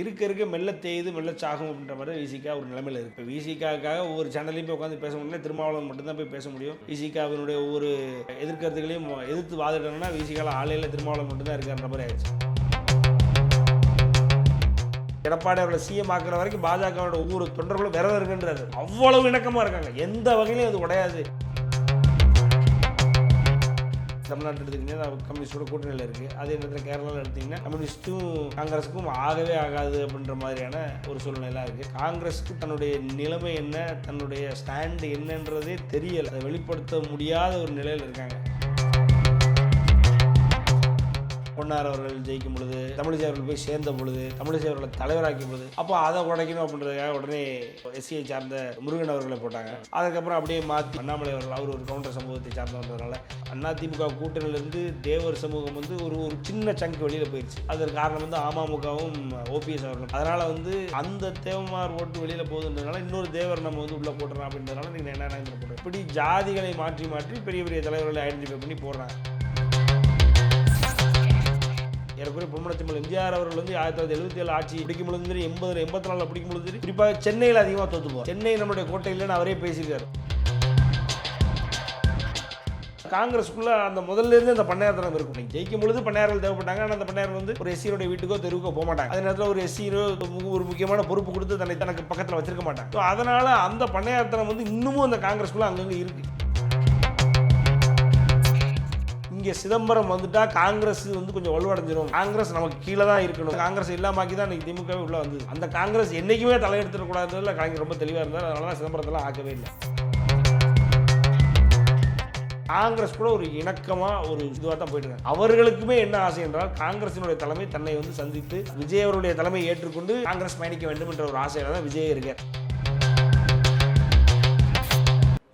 இருக்க இருக்க மெல்ல தேயுது மெல்ல சாகும் அப்படின்ற மாதிரி விசிகா ஒரு நிலைமையில் இருக்கு. இப்போ விசிகாக்காக ஒவ்வொரு சேனல்லையும் போய் உட்காந்து பேச முடியல திருமாவளவன் மட்டும்தான் போய் பேச முடியும். விசிகாவினுடைய ஒவ்வொரு எதிர்கருத்துகளையும் எதிர்த்து வாதிடணும்னா விசிகால ஆலையில் திருமாவளவன் மட்டும்தான் இருக்கான்ற மாதிரி ஆயிடுச்சு. எடப்பாடி அவர்களை சிஎம் ஆக்குற வரைக்கும் பாஜகவோட ஒவ்வொரு தொண்டர்களும் விரதம் இருக்குன்றாரு. அவ்வளவு இணக்கமாக இருக்காங்க. எந்த வகையிலும் அது உடையாது. தமிழ்நாட்டில் எடுத்துக்கிட்டிங்கன்னா கம்யூனிஸ்டோட கூட்டணியில் இருக்குது அதே நேரத்தில் கேரளாவில் எடுத்திங்கன்னா கம்யூனிஸ்ட்டும் காங்கிரஸுக்கும் ஆகவே ஆகாது அப்படின்ற மாதிரியான ஒரு சூழ்நிலையெல்லாம் இருக்குது காங்கிரஸுக்கு தன்னுடைய நிலைமை என்ன தன்னுடைய ஸ்டாண்டு என்னன்றதே தெரியலை. அதை வெளிப்படுத்த முடியாத ஒரு நிலையில் இருக்காங்க. பொன்னார் அவர்கள் ஜெயிக்கும் பொழுது தமிழிசை அவர்கள் போய் சேர்ந்த பொழுது தமிழிசை அவர்களை தலைவராக்கும் பொழுது அப்போ அதை உடைக்கணும் அப்படின்றதுக்காக உடனே எஸ்சியை சார்ந்த முருகன் அவர்களை போட்டாங்க. அதுக்கப்புறம் அப்படியே மாற்றி அண்ணாமலை அவர்கள் அவர் ஒரு கவுண்டர் சமூகத்தை சார்ந்தவன்றதுனால அதிமுக கூட்டணியிலிருந்து தேவர் சமூகம் வந்து ஒரு ஒரு சின்ன சங்க் வெளியில் போயிடுச்சு அதற்கு காரணம் வந்து அமமுகவும் ஓபிஎஸ் அவர்களும். அதனால் வந்து அந்த தேவமார் ஓட்டு வெளியில் போகுதுன்றதுனால இன்னொரு தேவர் நம்ம வந்து உள்ளே போட்டுறோம் அப்படின்றதுனால நீங்கள் என்ன என்ன இப்படி ஜாதிகளை மாற்றி மாற்றி பெரிய பெரிய தலைவர்களை ஐடென்டிஃபை பண்ணி போடுறாங்க. ஏறக்குறைய பொம்மனத்திமல் எம்ஜிஆர் அவர்கள் வந்து ஆயிரத்தி தொள்ளாயிரத்தி எழுபத்தி ஏழு ஆட்சி பிடிக்கும் பொழுது சரி எண்பது எண்பத்தி நாலில் பிடிக்கும் பொழுது சரி. குறிப்பாக சென்னையில் அதிகமாக தோற்றுப்போம் சென்னை நம்முடைய கோட்டை இல்லைன்னு அவரே பேசியிருக்காரு. காங்கிரஸ்க்குள்ள அந்த முதல்ல இருந்து அந்த பண்ணையார்த்தனம் இருக்கும். நீங்க ஜெயிக்கும் பொழுது பண்ணையார்கள் தேவைப்பட்டாங்க. ஆனால் அந்த பண்ணையார் வந்து ஒரு எஸ்சியோட வீட்டுக்கோ தெருவுக்கோ போக மாட்டாங்க. அதே நேரத்தில் ஒரு எஸ்சியோ ஒரு முக்கியமான பொறுப்பு கொடுத்து தன்னை தனக்கு பக்கத்தில் வச்சிருக்க மாட்டாங்க. ஸோ அதனால அந்த பண்ணையார்த்தனம் வந்து இன்னமும் அந்த காங்கிரஸ்குள்ள அங்கங்கே இருக்கு. இங்கே சிதம்பரம் வந்துட்டா காங்கிரஸ் வந்து கொஞ்சம் வலுவடைஞ்சிடும் காங்கிரஸ் நமக்கு கீழே தான் இருக்கணும். காங்கிரஸ் இல்லாமாக்கி தான் இன்னைக்கு திமுகவே உள்ள வந்தது. அந்த காங்கிரஸ் என்றைக்குமே தலையெடுத்துடக்கூடாதுல கலைஞர் ரொம்ப தெளிவாக இருந்தார். அதனால தான் சிதம்பரத்தெல்லாம் ஆக்கவே இல்லை. காங்கிரஸ் கூட ஒரு இணக்கமாக ஒரு இதுவாக தான் போயிட்டு இருக்காங்க அவர்களுக்குமே என்ன ஆசை என்றால் காங்கிரசினுடைய தலைமை தன்னை வந்து சந்தித்து விஜய் அவருடைய தலைமையை ஏற்றுக்கொண்டு காங்கிரஸ் பயணிக்க வேண்டும் என்ற ஒரு ஆசையில தான் விஜய் இருக்கார்.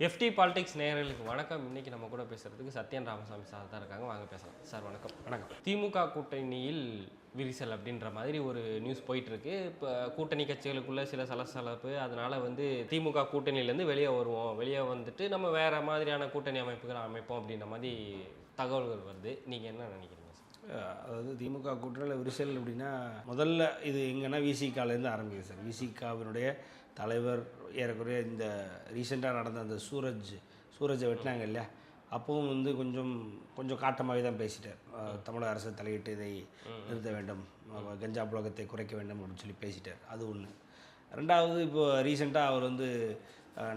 எஃப்டி பாலிடிக்ஸ் நேயர்களுக்கு வணக்கம். இன்னைக்கு நம்ம கூட பேசுறதுக்கு சத்யன் ராமசாமி சார் தான் இருக்காங்க. வாங்க பேசலாம். சார் வணக்கம். வணக்கம். திமுக கூட்டணியில் விரிசல் அப்படின்ற மாதிரி ஒரு நியூஸ் போயிட்டுருக்கு. இப்போ கூட்டணி கட்சிகளுக்குள்ள சில சலசலப்பு அதனால் வந்து திமுக கூட்டணியிலேருந்து வெளியே வருவோம். வெளியே வந்துட்டு நம்ம வேறு மாதிரியான கூட்டணி அமைப்புகளை அமைப்போம் அப்படின்ற மாதிரி தகவல்கள் வருது. நீங்கள் என்ன நினைக்கிறீங்க சார் அதாவது திமுக கூட்டணியில் விரிசல் அப்படின்னா முதல்ல இது எங்கன்னா விசிகாலேருந்து ஆரம்பிக்குது சார் விசிகாவினுடைய தலைவர் ஏறக்குறைய இந்த ரீசெண்டாக நடந்த அந்த சூரஜ் சூரஜை வெட்டினாங்க இல்லையா? அப்பவும் வந்து கொஞ்சம் கொஞ்சம் காட்டமாகவே தான் பேசிட்டார். தமிழக அரசு தலையிட்டு இதை நிறுத்த வேண்டும் கஞ்சா புழக்கத்தை குறைக்க வேண்டும் அப்படின்னு சொல்லி பேசிட்டார். அது ஒன்று ரெண்டாவது இப்போ ரீசெண்டாக அவர் வந்து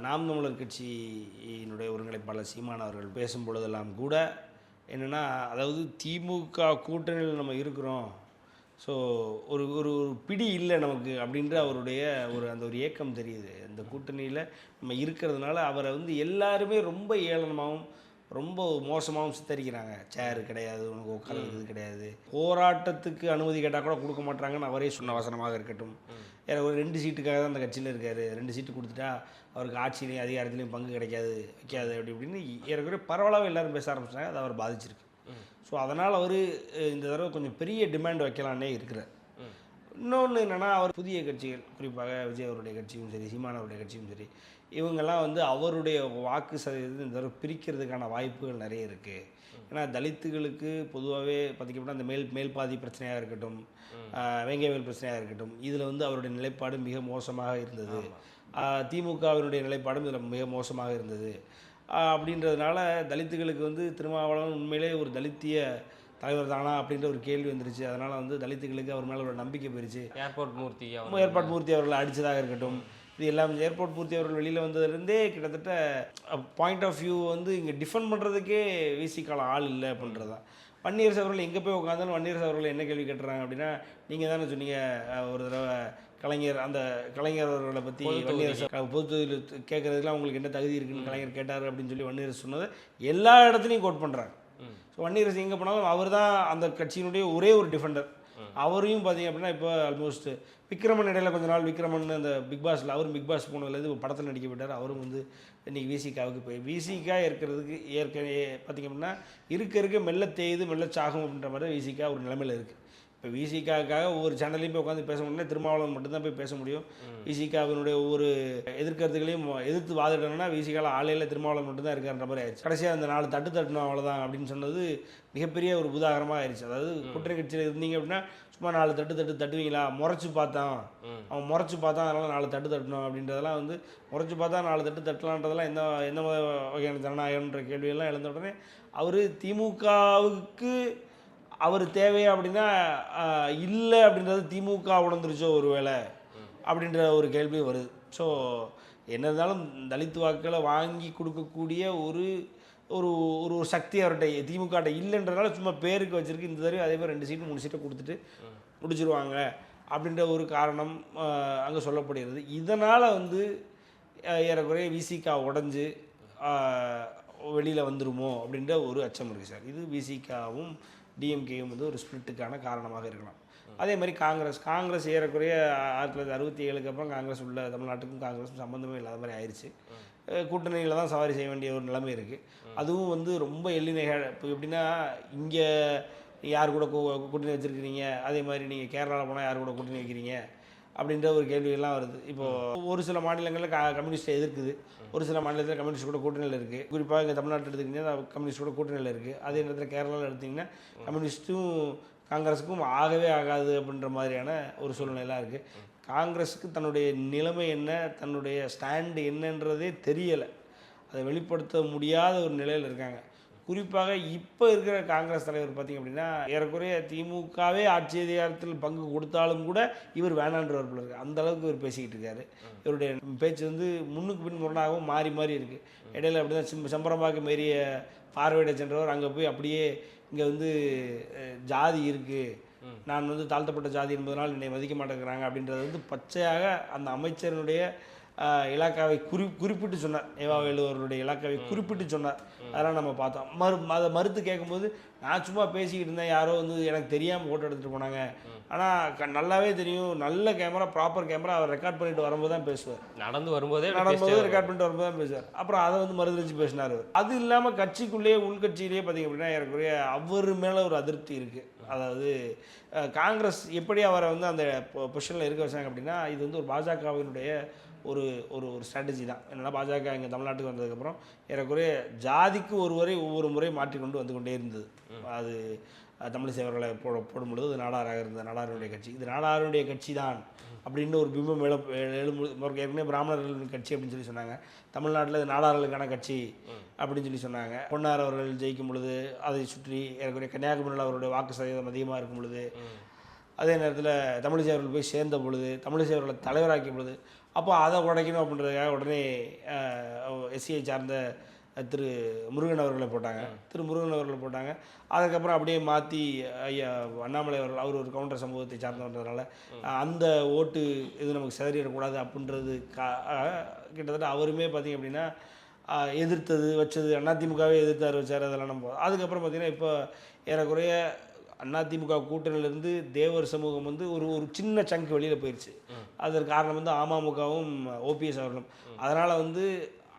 நாம் தமிழர் கட்சியினுடைய ஒருங்கிணைப்பாளர் சீமான் அவர்கள் பேசும் பொழுதெல்லாம் கூட என்னென்னா அதாவது திமுக கூட்டணியில் நம்ம இருக்கிறோம் ஸோ ஒரு ஒரு ஒரு பிடி இல்லை நமக்கு அப்படின்ற அவருடைய ஒரு அந்த ஒரு ஏக்கம் தெரியுது. அந்த கூட்டணியில் நம்ம இருக்கிறதுனால அவரை வந்து எல்லாருமே ரொம்ப ஏளனமாகவும் ரொம்ப மோசமாகவும் சித்தரிக்கிறாங்க. சேர் கிடையாது உனக்கு உட்கார்றது இது கிடையாது. போராட்டத்துக்கு அனுமதி கேட்டால் கூட கொடுக்க மாட்டாங்கன்னு அவரே சொன்ன வசனமாக இருக்கட்டும். ஏன்னா ஒரு ரெண்டு சீட்டுக்காக தான் அந்த கட்சியில் இருக்கார். ரெண்டு சீட்டு கொடுத்துட்டா அவருக்கு ஆட்சியிலையும் அதிகாரத்திலையும் பங்கு கிடைக்காது வைக்காது அப்படி இப்படின்னு ஏறக்குறைய பரவலாகவே எல்லாரும் பேச ஆரம்பிச்சிட்டாங்க. அது அவர் பாதிச்சிருக்கு. ஸோ அதனால் அவர் இந்த தடவை கொஞ்சம் பெரிய டிமாண்ட் வைக்கலான்னே இருக்கிறார். இன்னொன்று என்னென்னா அவர் புதிய கட்சிகள் குறிப்பாக விஜய் அவருடைய கட்சியும் சரி சீமான் அவருடைய கட்சியும் சரி இவங்கெல்லாம் வந்து அவருடைய வாக்கு சதவீதத்தை இந்த தடவை பிரிக்கிறதுக்கான வாய்ப்புகள் நிறைய இருக்குது ஏன்னா தலித்துகளுக்கு பொதுவாகவே பார்த்திங்கன்னா அந்த மேல் மேல் பாதி பிரச்சனையாக இருக்கட்டும் வேங்கைவேல் பிரச்சனையாக இருக்கட்டும் இதில் வந்து அவருடைய நிலைப்பாடு மிக மோசமாக இருந்தது. திமுகவினுடைய நிலைப்பாடும் இதில் மிக மோசமாக இருந்தது. அப்படின்றதுனால தலித்துகளுக்கு வந்து திருமாவளவன் உண்மையிலே ஒரு தலித்திய தலைவர் தானா அப்படின்ற ஒரு கேள்வி வந்துருச்சு. அதனால் வந்து தலித்துகளுக்கு அவர் மேலே ஒரு நம்பிக்கை போயிருச்சு. ஏர்போர்ட் மூர்த்தி ஏற்பாடு மூர்த்தி அவர்களை அடித்ததாக இருக்கட்டும். இது எல்லாம் ஏர்போர்ட் மூர்த்தி அவர்கள் வெளியில் வந்ததுலேருந்தே கிட்டத்தட்ட பாயிண்ட் ஆஃப் வியூ வந்து இங்கே டிஃபெண்ட் பண்ணுறதுக்கே விசிக்கால ஆள் இல்லை அப்படின்றது. தான் வன்னியரசு அவர்கள் எங்கே போய் உட்காந்தாலும் வன்னியரசு அவர்கள் என்ன கேள்வி கேட்டுறாங்க அப்படின்னா நீங்கள் தானே சொன்னீங்க ஒரு தடவை கலைஞர் அந்த கலைஞர் அவர்களை பற்றி வன்னியரசு பொது கேட்குறதுக்குலாம் உங்களுக்கு என்ன தகுதி இருக்குன்னு கலைஞர் கேட்டார் அப்படின்னு சொல்லி வன்னியரசு சொன்னதை. எல்லா இடத்துலையும் கோட் பண்ணுறாங்க ஸோ வன்னியரசு எங்கே போனாலும் அவர் தான் அந்த கட்சியினுடைய ஒரே ஒரு டிஃபெண்டர் அவரையும் பார்த்தீங்க அப்படின்னா இப்போ ஆல்மோஸ்ட் விக்ரமன் இடையில கொஞ்ச நாள் விக்ரமன் அந்த பிக் பாஸில் அவரும் பிக் பாஸ் போனதுலேருந்து படத்தில் நடிக்க விட்டார் அவரும் வந்து இன்றைக்கி விசிகாவுக்கு போய் விசிகா இருக்கிறதுக்கு ஏற்கனவே பார்த்திங்க அப்படின்னா இருக்க இருக்க மெல்ல தேயுது மெல்ல சாகும் அப்படின்ற மாதிரி விசிகா ஒரு நிலைமையில் இருக்குது இப்போ விசிகாவுக்காக ஒவ்வொரு சேனல்லையும் போய் உட்காந்து பேச முடியும்னா திருமாவளவன் மட்டும்தான் போய் பேச முடியும். விசிகாவினுடைய ஒவ்வொரு எதிர்கருத்துகளையும் எதிர்த்து வாதிடணும்னா விசிகாவில் ஆலையில் திருமாவளவன் மட்டும்தான் இருக்கான்ற மாதிரி ஆயிடுச்சு. கடைசியாக அந்த நாலு தட்டு தட்டணும் அவ்வளோதான் அப்படின்னு சொன்னது மிகப்பெரிய ஒரு உதாரணமாக ஆயிடுச்சு. அதாவது கூட்டணி கட்சியில் இருந்தீங்க அப்படின்னா சும்மா நாலு தட்டு தட்டு தட்டுவீங்களா? முறைச்சு பார்த்தான். அவன் முறைச்சு பார்த்தான் அதனால் நாலு தட்டு தட்டணும் அப்படின்றதெல்லாம் வந்து முறைச்சு பார்த்தா நாலு தட்டு தட்டலான்றதெல்லாம் எந்த எந்த வகையான ஜனநாயகம்ன்ற கேள்வியெல்லாம் எழுந்த உடனே அவர் திமுகவுக்கு அவர் தேவையா அப்படின்னா இல்லை அப்படின்றது திமுக உணர்ந்துருச்சோ ஒரு வேளை அப்படின்ற ஒரு கேள்வி வருது. ஸோ என்ன இருந்தாலும் தலித் வாக்களை வாங்கி கொடுக்கக்கூடிய ஒரு ஒரு ஒரு ஒரு சக்தி அவர்கிட்ட திமுகட்ட இல்லைன்றனால சும்மா பேருக்கு வச்சுருக்கு. இந்த தடவை அதே மாதிரி ரெண்டு சீட்டு மூணு சீட்டை கொடுத்துட்டு முடிச்சிருவாங்க அப்படின்ற ஒரு காரணம் அங்கே சொல்லப்படுகிறது. இதனால் வந்து ஏறக்குறைய விசிகா உடஞ்சி வெளியில் வந்துருமோ அப்படின்ற ஒரு அச்சம் இருக்குது சார். இது விசிகாவும் டிஎம்கேயும் வந்து ஒரு ஸ்பிளிட்டுக்கான காரணமாக இருக்கலாம். அதே மாதிரி காங்கிரஸ் காங்கிரஸ் ஏறக்குறைய ஆயிரத்தி தொள்ளாயிரத்தி அறுபத்தி ஏழுக்கு அப்புறம் காங்கிரஸ் உள்ள தமிழ்நாட்டுக்கும் காங்கிரஸும் சம்மந்தமே இல்லாத மாதிரி ஆயிடுச்சு கூட்டணியில் தான் சவாரி செய்ய வேண்டிய ஒரு நிலைமை இருக்குது அதுவும் வந்து ரொம்ப எள்ளிநகை இப்போ எப்படின்னா இங்கே யார் கூட கூ- கூட்டணி வச்சுருக்கிறீங்க? அதே மாதிரி நீங்கள் கேரளாவில் போனால் யார் கூட கூட்டணி வைக்கிறீங்க? அப்படின்ற ஒரு கேள்வியெல்லாம் வருது. இப்போது ஒரு சில மாநிலங்களில் க கம்யூனிஸ்ட்டை எதிர்க்குது. ஒரு சில மாநிலத்தில் கம்யூனிஸ்ட் கூட கூட்டணியில் இருக்குது குறிப்பாக இங்கே தமிழ்நாட்டில் எடுத்துக்கிட்டிங்கன்னா கம்யூனிஸ்ட் கூட கூட்டணியில் இருக்குது அதே நேரத்தில் கேரளாவில் எடுத்திங்கன்னா கம்யூனிஸ்ட்டும் காங்கிரஸுக்கும் ஆகவே ஆகாது அப்படின்ற மாதிரியான ஒரு சூழ்நிலையெல்லாம் இருக்குது காங்கிரஸுக்கு தன்னுடைய நிலைமை என்ன தன்னுடைய ஸ்டாண்டு என்னன்றதே தெரியலை. அதை வெளிப்படுத்த முடியாத ஒரு நிலையில் இருக்காங்க. குறிப்பாக இப்போ இருக்கிற காங்கிரஸ் தலைவர் பார்த்திங்க அப்படின்னா ஏறக்குறைய திமுகவே ஆட்சி அதிகாரத்தில் பங்கு கொடுத்தாலும் கூட இவர் வேணான்றவர் போல இருக்கு. அந்த அளவுக்கு இவர் பேசிக்கிட்டு இருக்காரு. இவருடைய பேச்சு வந்து முன்னுக்கு பின் முரணாகவும் மாறி மாறி இருக்குது இடையில அப்படி தான் சிம் செம்பரம்பாக்கு மாரிய பார்வையிட சென்றவர். அங்கே போய் அப்படியே இங்கே வந்து ஜாதி இருக்குது நான் வந்து தாழ்த்தப்பட்ட ஜாதி என்பதனால் என்னை மதிக்க மாட்டேங்கிறாங்க அப்படின்றது வந்து பச்சையாக அந்த அமைச்சரினுடைய இலாக்காவை குறி குறிப்பிட்டு சொன்னார். ஏவா வேலுவருடைய இலாக்காவை குறிப்பிட்டு சொன்னார். அதெல்லாம் நம்ம பார்த்தோம். மறு அதை மறுத்து கேட்கும்போது நான் சும்மா பேசிக்கிட்டு இருந்தேன். யாரோ வந்து எனக்கு தெரியாமல் ஃபோட்டோ எடுத்துகிட்டு போனாங்க. ஆனால் நல்லாவே தெரியும். நல்ல கேமரா ப்ராப்பர் கேமரா அவர் ரெக்கார்ட் பண்ணிட்டு வரும்போது தான் பேசுவார். நடந்து வரும்போதே நடக்கும்போது ரெக்கார்ட் பண்ணிட்டு வரும்போது தான் பேசுவார். அப்புறம் அதை வந்து மறுதளிச்சு பேசினார். அது இல்லாமல் கட்சிக்குள்ளேயே உள்கட்சியிலேயே பார்த்தீங்க அப்படின்னா ஏறக்குறைய அவர் மேலே ஒரு அதிருப்தி இருக்குது அதாவது காங்கிரஸ் எப்படி அவரை வந்து அந்த பொசிஷனில் இருக்க வச்சாங்க அப்படின்னா இது வந்து ஒரு பாஜகவினுடைய ஒரு ஒரு ஒரு ஸ்ட்ராட்டஜி தான். என்னென்னா பாஜக இங்கே தமிழ்நாட்டுக்கு வந்ததுக்கப்புறம் ஏறக்குறைய ஜாதிக்கு ஒருவரை ஒவ்வொரு முறை மாற்றிக்கொண்டு வந்து கொண்டே இருந்தது. அது தமிழிசை அவர்களை போட போடும்பொழுது அது நாடாராக இருந்த நாடாருடைய கட்சி. இது நாடாருடைய கட்சி தான் அப்படின்னு ஒரு பிம்பம் எழு எழும்பு ஏற்கனவே பிராமணர்களின் கட்சி அப்படின்னு சொல்லி சொன்னாங்க. தமிழ்நாட்டில் இது நாடார்களுக்கான கட்சி அப்படின்னு சொல்லி சொன்னாங்க. பொன்னார் அவர்கள் ஜெயிக்கும் பொழுது அதை சுற்றி ஏற்கனவே கன்னியாகுமரியில் அவருடைய வாக்கு சதவீதம் அதிகமாக இருக்கும் பொழுது அதே நேரத்தில் தமிழிசை அவர்கள் போய் சேர்ந்த பொழுது தமிழிசை அவர்களை தலைவராக்கிய பொழுது அப்போ அதை உடைக்கணும் அப்படின்றதுக்காக உடனே எஸ்சியை சார்ந்த திரு முருகன் அவர்களை போட்டாங்க. திரு முருகன் அவர்களை போட்டாங்க. அதுக்கப்புறம் அப்படியே மாற்றி ஐயா அண்ணாமலை அவர்கள் அவர் ஒரு கவுண்டர் சமூகத்தை சார்ந்தவன்றதுனால அந்த ஓட்டு இது நமக்கு சிதறிடக்கூடாது அப்படின்றது கிட்டத்தட்ட அவருமே பார்த்திங்க அப்படின்னா எதிர்த்தது வச்சது அதிமுகவே எதிர்த்தார் வச்சார் அதெல்லாம் நம்ம அதுக்கப்புறம் பார்த்திங்கன்னா இப்போ ஏறக்குறைய அதிமுக கூட்டணியிலேருந்து தேவர் சமூகம் வந்து ஒரு ஒரு சின்ன சங்கு வெளியில் போயிடுச்சு அதற்கு காரணம் வந்து அமமுகவும் ஓபிஎஸ் அவர்களும். அதனால் வந்து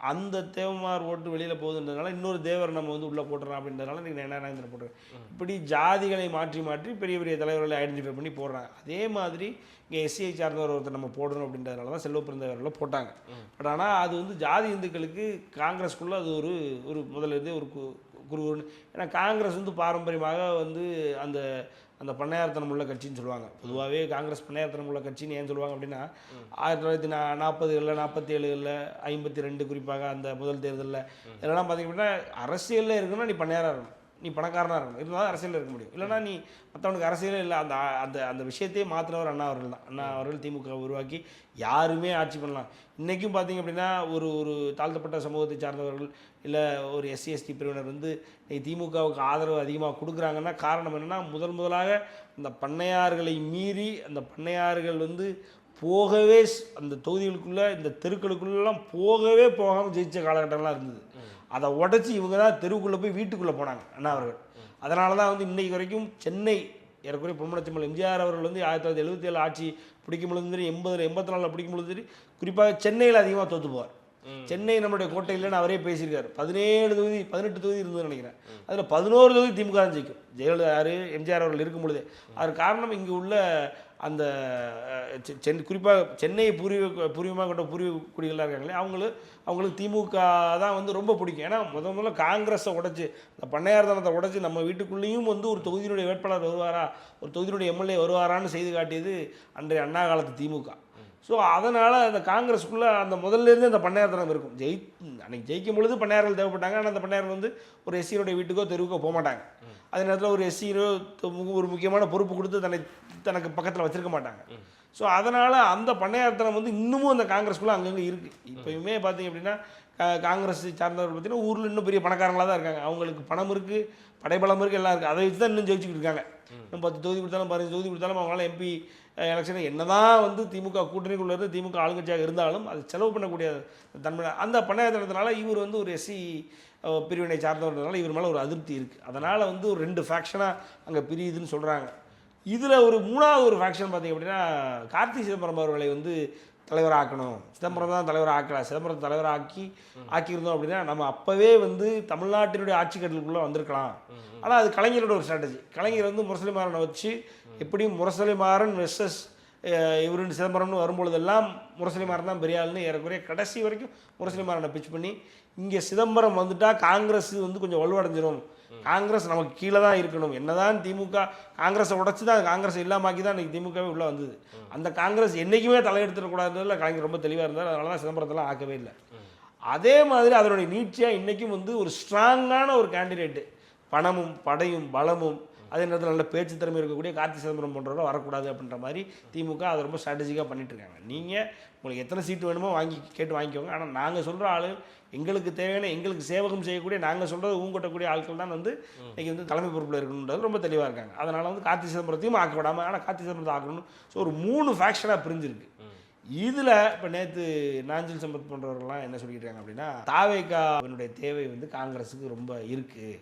அந்த தேவமார் ஓட்டு வெளியில் போகுதுன்றதுனால இன்னொரு தேவர் நம்ம வந்து உள்ளே போட்டுறோம் அப்படின்றதுனால நீங்கள் என்ன போடுறேன் இப்படி ஜாதிகளை மாற்றி மாற்றி பெரிய பெரிய தலைவர்களை ஐடென்டிஃபை பண்ணி போடுறாங்க. அதே மாதிரி இங்கே எஸ்சிஐ சார்ந்தவர் ஒருத்தர் நம்ம போடணும் அப்படின்றதுனால தான் செல்வ பிறந்தவர்களை போட்டாங்க. பட் ஆனால் அது வந்து ஜாதி இந்துக்களுக்கு காங்கிரஸ்க்குள்ளே அது ஒரு ஒரு முதல்ல இருந்தே ஒரு கு- குருன்னு ஏன்னா காங்கிரஸ் வந்து பாரம்பரியமாக வந்து அந்த அந்த பண்ணையார்த்தனம் உள்ள கட்சின்னு சொல்லுவாங்க. பொதுவாகவே காங்கிரஸ் பண்ணையார்த்தனம் உள்ள கட்சின்னு ஏன் சொல்லுவாங்க அப்படின்னா ஆயிரத்தி தொள்ளாயிரத்தி நா நாற்பதுகளில் நாற்பத்தி ஏழுகளில் ஐம்பத்தி ரெண்டு குறிப்பாக அந்த முதல் தேர்தலில். இதெல்லாம் பார்த்தீங்க அப்படின்னா அரசியலில் இருக்குன்னா நீ பண்ணையாராக இருக்கணும். நீ பணக்காரனாக இருக்கணும். இருந்தாலும் அரசியலில் இருக்க முடியும். இல்லைனா நீ மற்றவனுக்கு அரசியலே இல்லை. அந்த அந்த அந்த விஷயத்தையே மாற்றினவர் அண்ணா அவர்கள் தான். அண்ணா அவர்கள் திமுக உருவாக்கி யாருமே ஆட்சி பண்ணலாம். இன்றைக்கும் பார்த்தீங்க அப்படின்னா ஒரு ஒரு தாழ்த்தப்பட்ட சமூகத்தை சார்ந்தவர்கள் இல்லை ஒரு எஸ்சி எஸ்டி பிரிவினர் வந்து நீ திமுகவுக்கு ஆதரவு அதிகமாக கொடுக்குறாங்கன்னா காரணம் என்னென்னா முதல் முதலாக அந்த பண்ணையார்களை மீறி அந்த பண்ணையார்கள் வந்து போகவே அந்த தொகுதிகளுக்குள்ளே இந்த தெருக்களுக்குள்ளெல்லாம் போகவே போகாமல் ஜெயிச்ச காலகட்டம்லாம் இருந்தது. அதை உடச்சி இவங்க தான் தெருவுக்குள்ளே போய் வீட்டுக்குள்ளே போனாங்க அண்ணா அவர்கள். அதனால தான் வந்து இன்னைக்கு வரைக்கும் சென்னை ஏறக்குறைய பொம்மனச்சிமல் எம்ஜிஆர் அவர்கள் வந்து ஆயிரத்தி தொள்ளாயிரத்தி எழுபத்தி ஏழு ஆட்சி பிடிக்கும் பொழுது சரி எண்பதில் எண்பத்தி நாலில் பிடிக்கும் பொழுது சரி குறிப்பாக சென்னையில் அதிகமாக தோற்று போவார். சென்னை நம்மளுடைய கோட்டை இல்லைன்னு அவரே பேசியிருக்காரு. பதினேழு தொகுதி பதினெட்டு தொகுதி இருந்ததுன்னு நினைக்கிறேன். அதில் பதினோரு தொகுதி திமுக தான் ஜெயிக்கும். ஜெயலலிதா யார் எம்ஜிஆர் அவர்கள் இருக்கும் பொழுதே அது காரணம் இங்கே உள்ள அந்த செ- சென் குறிப்பாக சென்னை பூர்வீக பூர்வீகமாக கொண்ட பூர்வீக குடிகளாக இருக்காங்களே அவங்களும் அவங்களுக்கு திமுக தான் வந்து ரொம்ப பிடிக்கும். ஏன்னா முத முதல்ல காங்கிரஸை உடச்சி இந்த பண்ணையார்தனத்தை உடச்சி நம்ம வீட்டுக்குள்ளேயும் வந்து ஒரு தொகுதியினுடைய வேட்பாளர் வருவாரா ஒரு தொகுதியினுடைய எம்எல்ஏ வருவாரான்னு செய்து காட்டியது அன்றைய அண்ணா காலத்து திமுக. ஸோ அதனால் அந்த காங்கிரஸுக்குள்ளே அந்த முதல்ல இருந்தே அந்த பண்ணையார்தனம் இருக்கும். ஜெயி அன்றைக்கி ஜெயிக்கும் பொழுது பண்ணையார்கள் தேவைப்பட்டாங்க ஆனால் அந்த பண்ணையார்கள் வந்து ஒரு எஸ்சியினுடைய வீட்டுக்கோ தெருவுக்கோ போக மாட்டாங்க அதே நேரத்தில் ஒரு எஸ்சியோ ஒரு முக்கியமான பொறுப்பு கொடுத்து தன்னை தனக்கு பக்கத்தில் வச்சிருக்க மாட்டாங்க. ஸோ அதனால் அந்த பண்ணையார்த்தனம் வந்து இன்னமும் அந்த காங்கிரஸ்குள்ளே அங்கங்கே இருக்குது இப்போயுமே பார்த்தீங்க அப்படின்னா காங்கிரஸ் சார்ந்தவர்கள் பார்த்தீங்கன்னா ஊரில் இன்னும் பெரிய பணக்காரங்களாக தான் இருக்காங்க. அவங்களுக்கு பணம் இருக்குது படைபலம் இருக்குது எல்லாம் இருக்குது அதை வச்சு தான் இன்னும் ஜெயிச்சுக்கிட்டு இருக்காங்க. இன்னும் பத்து தொகுதி கொடுத்தாலும் பதினஞ்சு தொகுதி கொடுத்தாலும் அவங்களால எம்பி எலெக்ஷன் என்னதான் வந்து திமுக கூட்டணிக்குள்ள இருந்து திமுக ஆளுங்கட்சியாக இருந்தாலும் அது செலவு பண்ணக்கூடிய தன்மை அந்த பண்ணையாத்தனத்தினால இவர் வந்து ஒரு எஸ்சி பிரிவினை சார்ந்தவர்னால இவர் மேலே ஒரு அதிருப்தி இருக்குது அதனால் வந்து ஒரு ரெண்டு ஃபேக்ஷனாக அங்கே பிரியுதுன்னு சொல்கிறாங்க இதில் ஒரு மூணாவது ஒரு ஃபேக்ஷன் பார்த்தீங்க அப்படின்னா கார்த்தி சிதம்பரம் அவர்களை வந்து தலைவர் ஆக்கணும். சிதம்பரம் தான் தலைவர் ஆக்கலாம் சிதம்பரம் தலைவர் ஆக்கி ஆக்கியிருந்தோம் அப்படின்னா நம்ம அப்போவே வந்து தமிழ்நாட்டினுடைய ஆட்சி கட்டலுக்குள்ளே வந்திருக்கலாம் ஆனால் அது கலைஞரோட ஒரு ஸ்ட்ராட்டஜி கலைஞர் வந்து முரசலிமாறனை வச்சு எப்படியும் முரசலிமாறன் வெர்சஸ் இவருன்னு சிதம்பரம்னு வரும்பொழுதெல்லாம் முரசலிமாறன் தான் பெரிய ஆளுன்னு ஏறக்குறைய கடைசி வரைக்கும் முரசலிமாரனை பிச் பண்ணி இங்கே சிதம்பரம் வந்துட்டால் காங்கிரஸ் வந்து கொஞ்சம் வலுவடைஞ்சிரும். காங்கிரஸ் நமக்கு கீழே தான் இருக்கணும். என்னதான் திமுக காங்கிரஸை உடச்சி தான் காங்கிரஸ் இல்லாமாக்கி தான் இன்னைக்கு திமுகவே உள்ளே வந்தது. அந்த காங்கிரஸ் என்றைக்குமே தலையெடுத்துடக்கூடாதுல கலைஞர் ரொம்ப தெளிவாக இருந்தார். அதனால தான் சிதம்பரத்தெல்லாம் ஆக்கவே இல்லை. அதே மாதிரி அதனுடைய நீட்சியாக இன்றைக்கும் வந்து ஒரு ஸ்ட்ராங்கான ஒரு கேண்டிடேட்டு பணமும் படையும் பலமும் அதே நேரத்தில் நல்ல பேச்சு திறமை இருக்கக்கூடிய கார்த்தி சிதம்பரம் போன்றவரை வரக்கூடாது அப்படின்ற மாதிரி திமுக அதை ரொம்ப ஸ்ட்ராட்டஜிக்காக பண்ணிட்டு இருக்காங்க நீங்கள் உங்களுக்கு எத்தனை சீட்டு வேணுமோ வாங்கி கேட்டு வாங்கிக்கோங்க. ஆனால் நாங்கள் சொல்கிற ஆள் எங்களுக்கு தேவையான எங்களுக்கு சேவகம் செய்யக்கூடிய நாங்கள் சொல்கிறது ஊங்கொட்டக்கூடிய ஆட்கள் தான் வந்து இன்றைக்கி வந்து தலைமை பொறுப்பில் இருக்கணுன்றது ரொம்ப தெளிவாக இருக்காங்க. அதனால் வந்து கார்த்தி சிதம்பரத்தையும் ஆக்க விடாமல் ஆனால் கார்த்தி சிதம்பரத்தை ஆக்கணும் ஸோ ஒரு மூணு ஃபேக்ஷனாக பிரிஞ்சிருக்கு. இதில் இப்போ நேற்று நாஞ்சில் சம்பத் போன்றவர்கள்லாம் என்ன சொல்லிட்டு இருக்காங்க அப்படின்னா தாவேக்காவினுடைய தேவை வந்து காங்கிரஸுக்கு ரொம்ப இருக்குது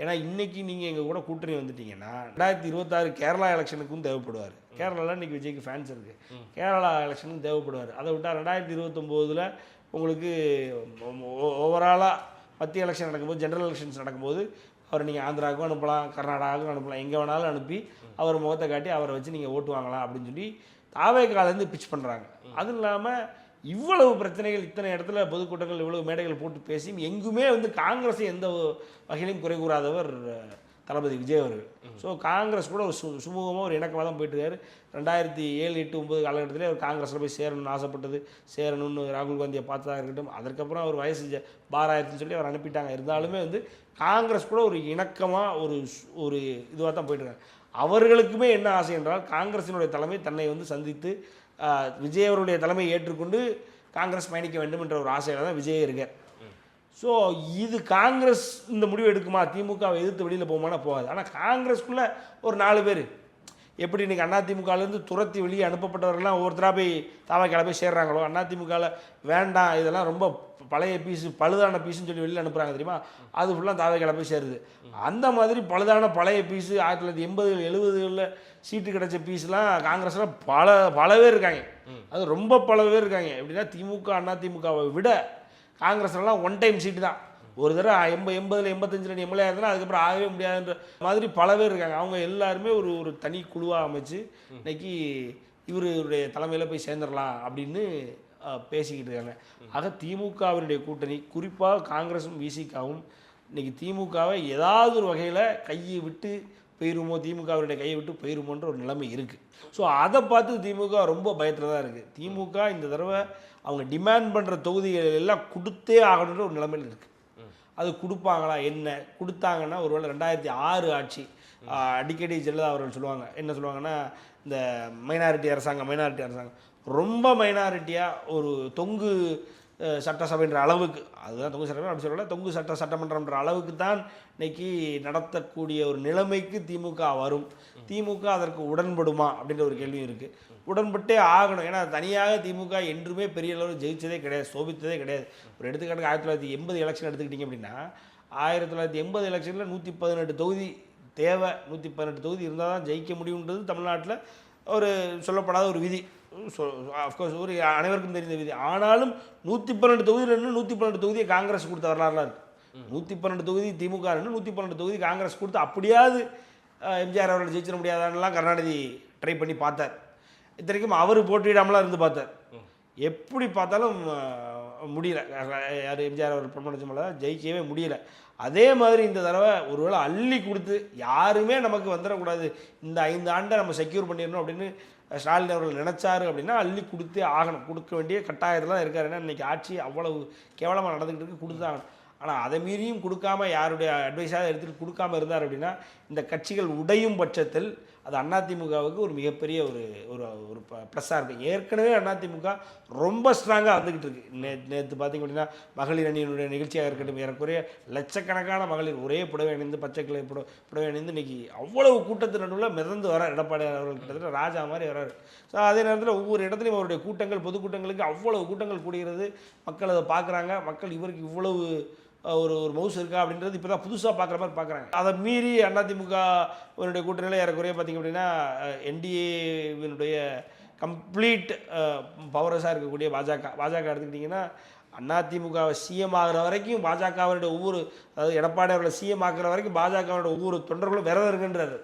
ஏன்னா இன்னைக்கு நீங்கள் எங்கள் கூட கூட்டணி வந்துட்டீங்கன்னா ரெண்டாயிரத்தி இருபத்தாறு கேரளா எலெக்ஷனுக்கும் தேவைப்படுவார். கேரளாவில் இன்னைக்கு விஜய்க்கு ஃபேன்ஸ் இருக்குது கேரளா எலெக்ஷனுக்கும் தேவைப்படுவார். அதை விட்டால் ரெண்டாயிரத்தி இருபத்தொம்போதில் உங்களுக்கு ஓவராலாக மத்திய எலெக்ஷன் நடக்கும்போது ஜெனரல் எலெக்ஷன்ஸ் நடக்கும்போது அவர் நீங்கள் ஆந்திராவுக்கும் அனுப்பலாம் கர்நாடகாவுக்கும் அனுப்பலாம். எங்கே வேணாலும் அனுப்பி அவர் முகத்தை காட்டி அவரை வச்சு நீங்கள் ஓட்டு வாங்கலாம் அப்படின்னு சொல்லி தாவேக்காலேருந்து பிச் பண்ணுறாங்க அதுவும் இல்லாமல் இவ்வளவு பிரச்சனைகள் இத்தனை இடத்துல பொதுக்கூட்டங்கள் இவ்வளவு மேடைகள் போட்டு பேசியும் எங்குமே வந்து காங்கிரஸை எந்த வகையிலும் குறை கூறாதவர் தளபதி விஜய் அவர்கள். ஸோ காங்கிரஸ் கூட ஒரு சு சுமூகமாக ஒரு இணக்கமாக தான் போயிட்டு இருக்காரு. ரெண்டாயிரத்தி ஏழு எட்டு ஒன்பது காலகட்டத்திலே அவர் காங்கிரஸில் போய் சேரணும்னு ஆசைப்பட்டது. சேரணும்னு ராகுல் காந்தியை பார்த்ததா இருக்கட்டும். அதற்கப்புறம் அவர் வயசு பாராயிரத்துன்னு சொல்லி அவர் அனுப்பிட்டாங்க. இருந்தாலுமே வந்து காங்கிரஸ் கூட ஒரு இணக்கமாக ஒரு ஒரு இதுவாக தான் போயிட்டு இருக்காங்க அவர்களுக்குமே என்ன ஆசை என்றால் காங்கிரசினுடைய தலைமை தன்னை வந்து சந்தித்து விஜய் அவருடைய தலைமையை ஏற்றுக்கொண்டு காங்கிரஸ் பயணிக்க வேண்டும் என்ற ஒரு ஆசையில் தான் விஜய் இருக்கார். ஸோ இது காங்கிரஸ் இந்த முடிவு எடுக்குமா? திமுகவை எதிர்த்து வெளியில் போகுமானா போகாது. ஆனால் காங்கிரஸ்க்குள்ளே ஒரு நாலு பேர். எப்படி இன்னைக்கு அண்ணா துரத்தி வெளியே அனுப்பப்பட்டவர்கள்லாம் ஒவ்வொருத்தராக போய் தாவாக்கால போய் சேர்றாங்களோ? அண்ணா வேண்டாம் இதெல்லாம் ரொம்ப பழைய பீஸு பழுதான பீஸுன்னு சொல்லி வெளியில் அனுப்புகிறாங்க தெரியுமா? அது ஃபுல்லாக தாவாக்கால போய் சேருது. அந்த மாதிரி பழுதான பழைய பீஸு ஆயிரத்தி தொள்ளாயிரத்தி எண்பதுகள் எழுபதுகளில் சீட்டு கிடைச்ச பீஸ்லாம் காங்கிரஸில் பல பல பேர் இருக்காங்க. அது ரொம்ப பல பேர் இருக்காங்க. எப்படின்னா திமுக அண்ணா திமுகவை விட காங்கிரஸ்லாம் ஒன் டைம் சீட்டு தான். ஒரு தடவை எண்பது எண்பதில் எண்பத்தஞ்சில் எம்எல்ஏ இருந்தால் அதுக்கப்புறம் ஆகவே முடியாதுன்ற மாதிரி பல பேர் இருக்காங்க. அவங்க எல்லாருமே ஒரு ஒரு தனி குழுவாக அமைச்சு இன்னைக்கு இவருடைய தலைமையில் போய் சேர்ந்துடலாம் அப்படின்னு பேசிக்கிட்டு இருக்காங்க. ஆக திமுகவினுடைய கூட்டணி குறிப்பாக காங்கிரஸும் விசிகாவும் இன்னைக்கு திமுகவை ஏதாவது ஒரு வகையில் கையை விட்டு போயிருமோ திமுகவினுடைய கையை விட்டு போயிருமோன்ற ஒரு நிலைமை இருக்குது ஸோ அதை பார்த்து திமுக ரொம்ப பயத்தில் தான் இருக்குது திமுக இந்த தடவை அவங்க டிமாண்ட் பண்ணுற தொகுதிகள் எல்லாம் கொடுத்தே ஆகணுன்ற ஒரு நிலைமையில் இருக்குது அது கொடுப்பாங்களா? என்ன? கொடுத்தாங்கன்னா ஒருவேளை ரெண்டாயிரத்தி ஆறு ஆட்சி அடிக்கடி ஜெயலலிதா அவர்கள் சொல்லுவாங்க. என்ன சொல்லுவாங்கன்னா இந்த மைனாரிட்டி அரசாங்கம் மைனாரிட்டி அரசாங்கம். ரொம்ப மைனாரிட்டியாக ஒரு தொங்கு சட்டசபைன்ற அளவுக்கு. அதுதான் தொங்கு சட்டம் அப்படி சொல்லல. தொங்கு சட்ட சட்டமன்றம்ன்ற அளவுக்கு தான் இன்னைக்கு நடத்தக்கூடிய ஒரு நிலைமைக்கு திமுக வரும். திமுக அதற்கு உடன்படுமா அப்படின்ற ஒரு கேள்வியும் இருக்குது உடன்பட்டே ஆகணும். ஏன்னா தனியாக திமுக என்றுமே பெரிய அளவில் ஜெயிச்சதே கிடையாது சோபித்ததே கிடையாது. ஒரு எடுத்துக்காட்டுக்கு ஆயிரத்தி தொள்ளாயிரத்தி எண்பது எலெக்ஷன் எடுத்துக்கிட்டிங்க அப்படின்னா ஆயிரத்தி தொள்ளாயிரத்தி எண்பது எலெக்ஷனில் நூற்றி பதினெட்டு தொகுதி தேவை. நூற்றி பதினெட்டு தொகுதி இருந்தால் தான் ஜெயிக்க முடியுன்றது தமிழ்நாட்டில் ஒரு சொல்லப்படாத ஒரு விதி. அஃப்கோர்ஸ் ஒரு அனைவருக்கும் தெரிந்த விதி. ஆனாலும் நூற்றி பன்னெண்டு தொகுதியில் நின்று நூற்றி பன்னெண்டு தொகுதியை காங்கிரஸ் கொடுத்த வரலாறுலாம் இருக்கு. நூற்றி பன்னெண்டு தொகுதி திமுக நின்று நூற்றி பன்னெண்டு தொகுதி காங்கிரஸ் கொடுத்து அப்படியாவது எம்ஜிஆர் அவர்கள் ஜெயிச்சிட முடியாதான்லாம் கருணாநிதி ட்ரை பண்ணி பார்த்தார். இத்தனைக்கும் அவர் போட்டியிடாமலாம் இருந்து பார்த்தார். எப்படி பார்த்தாலும் முடியல. யார் எம்ஜிஆர் அவர் பிரம்மணச்சமல ஜெயிக்கவே முடியல. அதே மாதிரி இந்த தடவை ஒருவேளை அள்ளி கொடுத்து யாருமே நமக்கு வந்துடக்கூடாது. இந்த ஐந்து ஆண்டை நம்ம செக்யூர் பண்ணிடணும் அப்படின்னு ஸ்டாலின் அவர்கள் நினைச்சாரு அப்படின்னா அள்ளி கொடுத்தே ஆகணும். கொடுக்க வேண்டிய கட்டாயத்தில் தான் இருக்கார். ஏன்னா இன்னைக்கு ஆட்சி அவ்வளவு கேவலமாக நடந்துக்கிட்டு இருக்கு. கொடுத்து ஆகணும் ஆனால் அதை மீறியும் கொடுக்காம யாருடைய அட்வைஸாக எடுத்துகிட்டு கொடுக்காம இருந்தார் அப்படின்னா இந்த கட்சிகள் உடையும் பட்சத்தில் அது அதிமுகவுக்கு ஒரு மிகப்பெரிய ஒரு ஒரு ஒரு ப்ளஸ்ஸாக இருக்கும். ஏற்கனவே அதிமுக ரொம்ப ஸ்ட்ராங்காக வந்துக்கிட்டு இருக்கு. நே நேற்று பார்த்தீங்க அப்படின்னா மகளிர் அணியினுடைய நிகழ்ச்சியாக இருக்கட்டும் ஏறக்குறைய லட்சக்கணக்கான மகளிர் ஒரே புடவை அணிந்து பச்சை கிளை புட புடவை அணிந்து இன்றைக்கி அவ்வளவு கூட்டத்தின் நடுவில் மிதந்து வர எடப்பாடி அவர்கள் கிட்டத்தட்ட ராஜா மாதிரி வராரு ஸோ அதே நேரத்தில் ஒவ்வொரு இடத்துலையும் அவருடைய கூட்டங்கள் பொதுக்கூட்டங்களுக்கு அவ்வளவு கூட்டங்கள் கூடுகிறது. மக்கள் அதை பார்க்குறாங்க. மக்கள் இவருக்கு இவ்வளவு ஒரு ஒரு மவுஸ் இருக்கா அப்படின்றது இப்போ தான் புதுசாக பார்க்குற மாதிரி பார்க்குறாங்க. அதை மீறி அதிமுக அவருடைய கூட்டணியில் ஏறக்குறைய பார்த்திங்க அப்படின்னா என்டிஏவினுடைய கம்ப்ளீட் பவரஸாக இருக்கக்கூடிய பாஜக. பாஜக எடுத்துக்கிட்டிங்கன்னா அதிமுகவை சிஎம் ஆகிற வரைக்கும் பாஜகவினுடைய ஒவ்வொரு அதாவது எடப்பாடி அவர்களை சிஎம் ஆக்குற வரைக்கும் பாஜகவினுடைய ஒவ்வொரு தொண்டர்களும் விரதம் இருக்குன்றாரு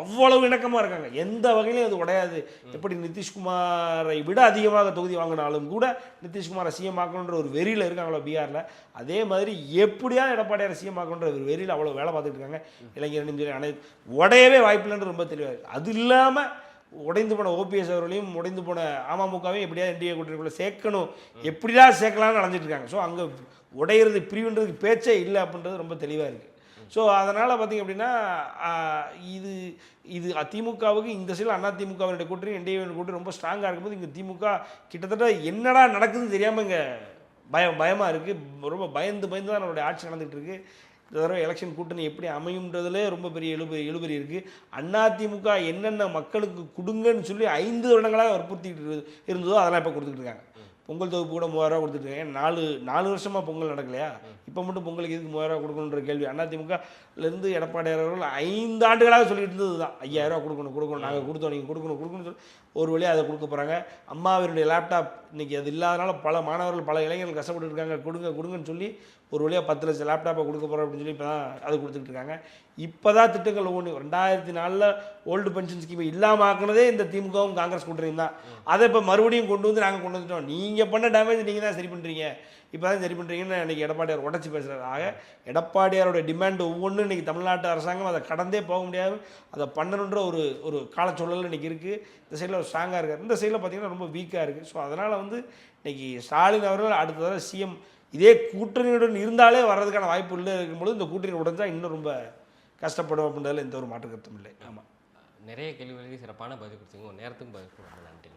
அவ்வளவு இணக்கமாக இருக்காங்க. எந்த வகையிலையும் அது உடையாது. எப்படி நிதிஷ்குமாரை விட அதிகமாக தொகுதி வாங்கினாலும் கூட நிதிஷ்குமாரை சிஎம் ஆக்கணுன்ற ஒரு வெறியில் இருக்காங்களோ பீகாரில் அதே மாதிரி எப்படியா எடப்பாடியார் சிஎம் ஆக்கணுன்ற ஒரு வெறியில் அவ்வளோ வேலை பார்த்துட்டு இருக்காங்க. இளைஞர் சொல்லி அனைத்து உடையவே வாய்ப்பில்லைன்னு ரொம்ப தெளிவாக இருக்குது அது இல்லாமல் உடைந்து போன ஓபிஎஸ் அவர்களையும் உடைந்து போன அமமுகவையும் எப்படியா என்டிஏ கூட்டணிக்குள்ளே சேர்க்கணும். எப்படிதான் சேர்க்கலாம்னு நடந்துட்டு இருக்காங்க. ஸோ அங்கே உடையிறது பிரிவுன்றதுக்கு பேச்சே இல்லை அப்படின்றது ரொம்ப தெளிவாக இருக்குது ஸோ அதனால் பார்த்திங்க அப்படின்னா இது இது அதிமுகவுக்கு இந்த சைடில் அதிமுகவினுடைய கூட்டணி என்டிஏ கூட்டணி ரொம்ப ஸ்ட்ராங்காக இருக்கும்போது இங்கே திமுக கிட்டத்தட்ட என்னடா நடக்குதுன்னு தெரியாமல் இங்கே பயம் பயமாக இருக்குது ரொம்ப பயந்து பயந்து தான் நம்மளுடைய ஆட்சி நடந்துகிட்டு இருக்கு. இந்த தடவை எலெக்ஷன் கூட்டணி எப்படி அமையும்ன்றதுலே ரொம்ப பெரிய இழுபறி எழுபறி இருக்குது அதிமுக என்னென்ன மக்களுக்கு கொடுங்கன்னு சொல்லி ஐந்து வருடங்களாக வற்புறுத்திக்கிட்டு இருந்ததோ அதெல்லாம் இப்போ கொடுத்துட்டு இருக்காங்க. பொங்கல் தொகுப்பு கூட மூவாயிரரூவா கொடுத்துருக்காங்க நாலு நாலு வருஷமாக பொங்கல் நடக்கலையா? இப்போ மட்டும் பொங்கலுக்கு எதுக்கு மூவாயிரரூவா கொடுக்கணுன்ற கேள்வி. அதிமுகலேருந்து எடப்பாடியார் அவர்கள் ஐந்து ஆண்டுகளாக சொல்லிட்டு இருந்தது தான் ஐயாயிரரூவா கொடுக்கணும் கொடுக்கணும். நாங்கள் கொடுத்தோம் நீங்கள் கொடுக்கணும் கொடுக்கணும்னு சொல்லி ஒரு வழியாக அதை கொடுக்க போகிறாங்க அம்மாவினுடைய லேப்டாப் இன்றைக்கி அது இல்லாதனால பல மாணவர்கள் பல இளைஞர்கள் கஷ்டப்பட்டு இருக்காங்க. கொடுங்க கொடுங்கன்னு சொல்லி ஒரு வழியாக பத்து லட்சம் லேப்டாப்பை கொடுக்க போகிறோம் அப்படின்னு சொல்லி இப்போ தான் அது கொடுத்துட்டு இருக்காங்க. இப்போ தான் திட்டங்கள் ஒவ்வொன்று ரெண்டாயிரத்தி நாலில் ஓல்டு பென்ஷன் ஸ்கீம் இல்லாமல் ஆக்குனதே இந்த திமுகவும் காங்கிரஸ் கூட்டணியும் தான். அதை இப்போ மறுபடியும் கொண்டு வந்து நாங்கள் கொண்டு வந்துட்டோம். நீங்கள் பண்ண டேமேஜ் நீங்கள் தான் சரி பண்ணுறீங்க இப்போ தான் சரி பண்ணுறீங்கன்னு இன்றைக்கி எடப்பாடியார் உடச்சி பேசுகிறாரு ஆக எடப்பாடியாரோட டிமாண்ட் ஒவ்வொன்றும் இன்றைக்கி தமிழ்நாட்டு அரசாங்கம் அதை கடந்தே போக முடியாது. அதை பண்ணணுன்ற ஒரு ஒரு காலச்சூழல் இன்றைக்கி இருக்குது இந்த சைடில் ஒரு ஸ்ட்ராங்காக இருக்கார். இந்த சைடில் பார்த்தீங்கன்னா ரொம்ப வீக்காக இருக்குது ஸோ அதனால் வந்து இன்றைக்கி ஸ்டாலின் அவர்கள் அடுத்த தடவை சிஎம் இதே கூட்டணியுடன் இருந்தாலே வர்றதுக்கான வாய்ப்பு இல்லை இருக்கும்பொழுது இந்த கூட்டணி உடஞ்சா இன்னும் ரொம்ப கஷ்டப்படும் அப்படின்றதுல எந்த ஒரு மாற்று கருத்தும் இல்லை. ஆமாம் நிறைய கேள்விகளுக்கு சிறப்பான பதில் கொடுத்தீங்க. உங்க நேரத்துக்கும் பதில் கொடுங்க நன்றி.